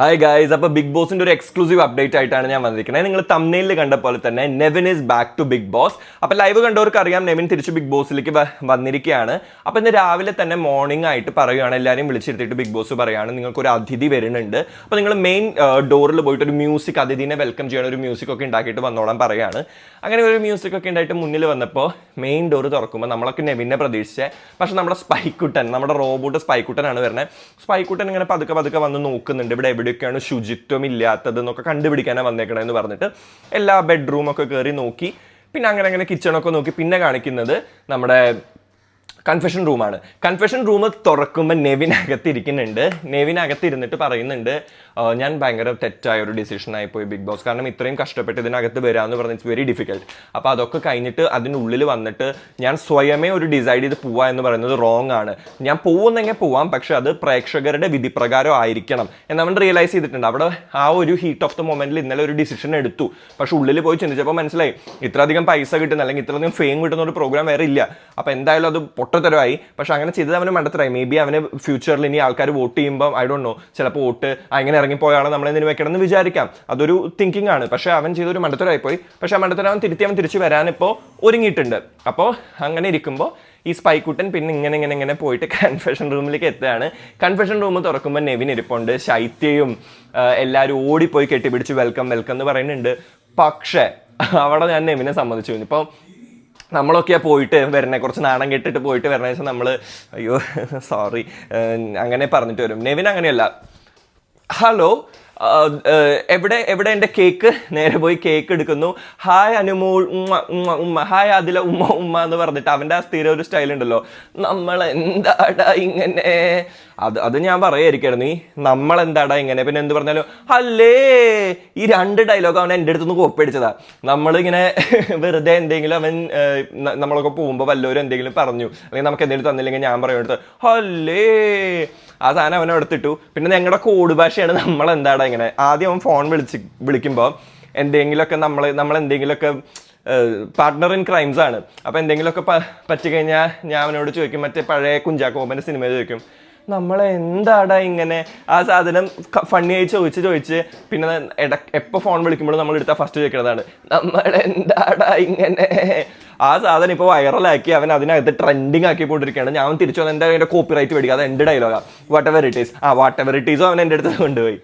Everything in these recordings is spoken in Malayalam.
ഹായ് ഗായ്സ് അപ്പോൾ ബിഗ് ബോസിന്റെ ഒരു എക്സ്ക്ലൂസീവ് അപ്ഡേറ്റ് ആയിട്ടാണ് ഞാൻ വന്നിരിക്കുന്നത്. നിങ്ങൾ തമ്മിലിൽ കണ്ട പോലെ തന്നെ Nevin is back to Bigg Boss അപ്പോൾ ലൈവ് കണ്ടവർക്ക് അറിയാം നെവിൻ തിരിച്ച് ബിഗ് ബോസിലേക്ക് വന്നിരിക്കുകയാണ്. അപ്പോൾ ഇന്ന് രാവിലെ തന്നെ മോർണിംഗ് ആയിട്ട് പറയുകയാണ് എല്ലാവരെയും വിളിച്ചിരുത്തിയിട്ട് ബിഗ് ബോസ് പറയുകയാണ് നിങ്ങൾക്ക് ഒരു അതിഥി വരുന്നുണ്ട്. അപ്പോൾ നിങ്ങൾ മെയിൻ ഡോറിൽ പോയിട്ട് ഒരു മ്യൂസിക് അതിഥിനെ വെൽക്കം ചെയ്യണ ഒരു മ്യൂസിക് ഒക്കെ ഉണ്ടാക്കിയിട്ട് വന്നോളാൻ പറയുകയാണ് അങ്ങനെ ഒരു മ്യൂസിക് ഒക്കെ ഉണ്ടായിട്ട് മുന്നിൽ വന്നപ്പോൾ മെയിൻ ഡോർ തുറക്കുമ്പോൾ നമ്മളൊക്കെ നെവിനെ പ്രതീക്ഷിച്ചേ. പക്ഷേ നമ്മുടെ സ്പൈക്കുട്ടൻ നമ്മുടെ റോബോട്ട് സ്പൈക്കുട്ടനാണ് വരുന്നത് സ്പൈക്കുട്ടൻ ഇങ്ങനെ പതുക്കെ പതുക്കെ വന്ന് നോക്കുന്നുണ്ട്. ഇവിടെ എവിടെയൊക്കെയാണ് ശുചിത്വം ഇല്ലാത്തത് എന്നൊക്കെ കണ്ടുപിടിക്കാനാണ് വന്നേക്കണമെന്ന് പറഞ്ഞിട്ട് എല്ലാ ബെഡ്റൂമൊക്കെ കയറി നോക്കി. പിന്നെ അങ്ങനെ അങ്ങനെ കിച്ചണൊക്കെ നോക്കി പിന്നെ കാണിക്കുന്നത് നമ്മുടെ കൺഫെഷൻ റൂമാണ് കൺഫെഷൻ റൂം തുറക്കുമ്പോൾ നെവിൻ അകത്തിരിക്കുന്നുണ്ട് നെവിൻ അകത്തിരുന്നിട്ട് പറയുന്നുണ്ട് ഞാൻ ഭയങ്കര തെറ്റായ ഒരു ഡിസിഷനായി പോയി ബിഗ് ബോസ് കാരണം ഇത്രയും കഷ്ടപ്പെട്ട് ഇതിനകത്ത് വരാമെന്ന് പറഞ്ഞാൽ ഇറ്റ്സ് വെരി ഡിഫിക്കൽട്ട് അപ്പോൾ അതൊക്കെ കഴിഞ്ഞിട്ട് അതിനുള്ളിൽ വന്നിട്ട് ഞാൻ സ്വയമേ ഒരു ഡിസൈഡ് ചെയ്ത് പോവാ എന്ന് പറയുന്നത് റോങ് ആണ്. ഞാൻ പോകുന്നെങ്കിൽ പോവാം പക്ഷേ അത് പ്രേക്ഷകരുടെ വിധിപ്രകാരം ആയിരിക്കണം. എന്നവൻ റിയലൈസ് ചെയ്തിട്ടുണ്ട്. അവിടെ ആ ഒരു ഹീറ്റ് ഓഫ് ദ മൊമെന്റിൽ ഇന്നലെ ഒരു ഡിസിഷൻ എടുത്തു. പക്ഷെ ഉള്ളിൽ പോയി ചിന്തിച്ചപ്പോൾ മനസ്സിലായി ഇത്രയധികം പൈസ കിട്ടുന്ന അല്ലെങ്കിൽ ഇത്രയധികം ഫെയിം കിട്ടുന്ന ഒരു പ്രോഗ്രാം വേറെ ഇല്ല. അപ്പോൾ എന്തായാലും അത് പൊട്ടത്തരമായി പക്ഷെ അങ്ങനെ ചെയ്തത് അവന് മണ്ടത്തരായി. മേ ബി അവന് ഫ്യൂച്ചറിൽ ഇനി ആൾക്കാർ വോട്ട് ചെയ്യുമ്പോൾ ഐ ഡോണ്ട് നോ ചിലപ്പോൾ വോട്ട് അങ്ങനെ ഇറങ്ങിപ്പോയാണ് നമ്മളെ എന്തിനു വെക്കണമെന്ന് വിചാരിക്കാം. അതൊരു തിങ്കിങ് ആണ്. പക്ഷെ അവൻ ചെയ്തൊരു മണ്ടത്തരമായി പോയി പക്ഷേ ആ മണ്ടത്തരം അവൻ തിരുത്തി അവൻ തിരിച്ചു വരാനിപ്പോൾ ഒരുങ്ങിയിട്ടുണ്ട്. അപ്പോൾ അങ്ങനെ ഇരിക്കുമ്പോൾ ഈ സ്പൈക്കുട്ടൻ പിന്നെ ഇങ്ങനെ ഇങ്ങനെ ഇങ്ങനെ പോയിട്ട് കൺഫെഷൻ റൂമിലേക്ക് എത്തുകയാണ്. കൺഫെഷൻ റൂം തുറക്കുമ്പോൾ നെവിൻ ഇരിപ്പുണ്ട്. ശൈത്യയും എല്ലാവരും ഓടിപ്പോയി കെട്ടിപ്പിടിച്ച് വെൽക്കം വെൽക്കം എന്ന് പറയുന്നുണ്ട്. പക്ഷേ അവിടെ ഞാൻ നെവിനെ സമ്മതിച്ചു. ഇപ്പോൾ നമ്മളൊക്കെയാ പോയിട്ട് വരണേ കുറച്ച് നാണം കെട്ടിട്ട് പോയിട്ട് വരണ വെച്ചാൽ നമ്മൾ അയ്യോ സോറി അങ്ങനെ പറഞ്ഞിട്ട് വരും. നെവിൻ അങ്ങനെയല്ല. ഹലോ എവിടെ എവിടെ എന്റെ കേക്ക്? നേരെ പോയി കേക്ക് എടുക്കുന്നു. ഹായ് അനുമോൾ ഉമ്മ ഉമ്മ ഉമ്മ. ഹായ് അതിലെ ഉമ്മ ഉമ്മ എന്ന് പറഞ്ഞിട്ട് അവന്റെ ആ സ്ഥിരം ഒരു സ്റ്റൈൽ ഉണ്ടല്ലോ. നമ്മൾ എന്താടാ ഇങ്ങനെ? അത് അത് ഞാൻ പറയായിരിക്കായിരുന്നു. നീ നമ്മൾ എന്താടാ ഇങ്ങനെ? പിന്നെ എന്ത് പറഞ്ഞാലും അല്ലേ? ഈ രണ്ട് ഡയലോഗ് അവൻ എന്റെ അടുത്തുനിന്ന് കോപ്പടിച്ചതാ നമ്മളിങ്ങനെ വെറുതെ എന്തെങ്കിലും അവൻ നമ്മളൊക്കെ പോകുമ്പോൾ വല്ലവരും എന്തെങ്കിലും പറഞ്ഞു. അല്ലെങ്കിൽ നമുക്ക് എന്തെങ്കിലും തന്നില്ലെങ്കിൽ ഞാൻ പറയുന്നത് അല്ലേ? ആ സാധനം അവനെ എടുത്തിട്ടു പിന്നെ ഞങ്ങളുടെ കോഡ് ഭാഷയാണ് നമ്മൾ എന്താടാ ഇങ്ങനെ ആദ്യം അവൻ ഫോൺ വിളിച്ച് വിളിക്കുമ്പോൾ എന്തെങ്കിലുമൊക്കെ നമ്മൾ നമ്മൾ എന്തെങ്കിലുമൊക്കെ പാർട്ട്ണർ ഇൻ ക്രൈംസ് ആണ്. അപ്പോൾ എന്തെങ്കിലുമൊക്കെ പ പറ്റിക്കഴിഞ്ഞാൽ ഞാൻ അവനോട് ചോദിക്കും മറ്റേ പഴയ കുഞ്ചാക്കോമ്പന്റെ സിനിമ ചോദിക്കും നമ്മൾ എന്താടാ ഇങ്ങനെ? ആ സാധനം ഫണ്ണിയായി ചോദിച്ച് ചോദിച്ച് പിന്നെ ഇട എപ്പോൾ ഫോൺ വിളിക്കുമ്പോഴും നമ്മൾ എടുത്താൽ ഫസ്റ്റ് ചോദിക്കുന്നതാണ് നമ്മൾ എന്താടാ ഇങ്ങനെ? ആ സാധനം ഇപ്പോൾ വൈറലാക്കി അവൻ അതിനകത്ത് ട്രെൻഡിങ് ആക്കി ആക്കിക്കൊണ്ടിരിക്കുകയാണ്. ഞാൻ തിരിച്ചു വന്ന് എന്റെ എന്റെ കോപ്പി റൈറ്റ് മേടിക്കുക അത് എന്റെ ഡയലോഗാണ് വാട്ട് എവർ ഇറ്റ് ഈസ് ആ വാട്ട് എവർ ഇറ്റ് ഈസും അവൻ എന്റെ അടുത്ത് കൊണ്ടുപോയി.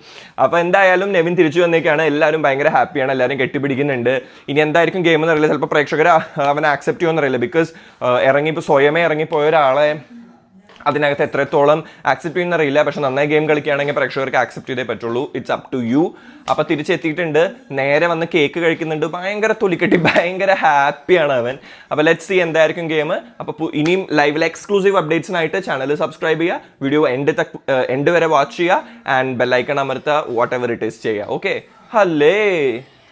അപ്പോൾ എന്തായാലും നെവിൻ തിരിച്ചു വന്നേക്കാണ്. എല്ലാവരും ഭയങ്കര ഹാപ്പിയാണ്. എല്ലാവരും കെട്ടിപ്പിടിക്കുന്നുണ്ട്. ഇനി എന്തായിരിക്കും ഗെയിം എന്നറിയില്ല. ചിലപ്പോൾ പ്രേക്ഷകർ അവൻ ആക്സെപ്റ്റ് ചെയ്യുമെന്നറിയില്ല ബിക്കോസ് ഇറങ്ങി ഇപ്പോൾ സ്വയമേ ഇറങ്ങിപ്പോയ ഒരാളെ അതിനകത്ത് എത്രത്തോളം ആക്സെപ്റ്റ് ചെയ്യുന്ന അറിയില്ല. പക്ഷെ നന്നായി ഗെയിം കളിക്കുകയാണെങ്കിൽ പ്രേക്ഷകർക്ക് ആക്സെപ്റ്റ് ചെയ്തേ പറ്റുള്ളൂ. ഇറ്റ്സ് അപ് ടു യു അപ്പോൾ തിരിച്ചെത്തിയിട്ടുണ്ട്. നേരെ വന്ന് കേക്ക് കഴിക്കുന്നുണ്ട്. ഭയങ്കര തൊലിക്കെട്ടി ഭയങ്കര ഹാപ്പിയാണ് അവൻ. അപ്പോൾ ലെറ്റ് സി എന്തായിരിക്കും ഗെയിം അപ്പോൾ ഇനിയും ലൈവിൽ എക്സ്ക്ലൂസീവ് അപ്ഡേറ്റ്സിനായിട്ട് ചാനൽ സബ്സ്ക്രൈബ് ചെയ്യുക. വീഡിയോ എൻഡ് എൻഡ് വരെ വാച്ച് ചെയ്യുക. ആൻഡ് ബെല്ലൈക്കൺ അമർത്തുക. വാട്ട് എവർ ഇറ്റ് ഈസ് ചെയ്യുക. ഓക്കെ ഹല്ലേ?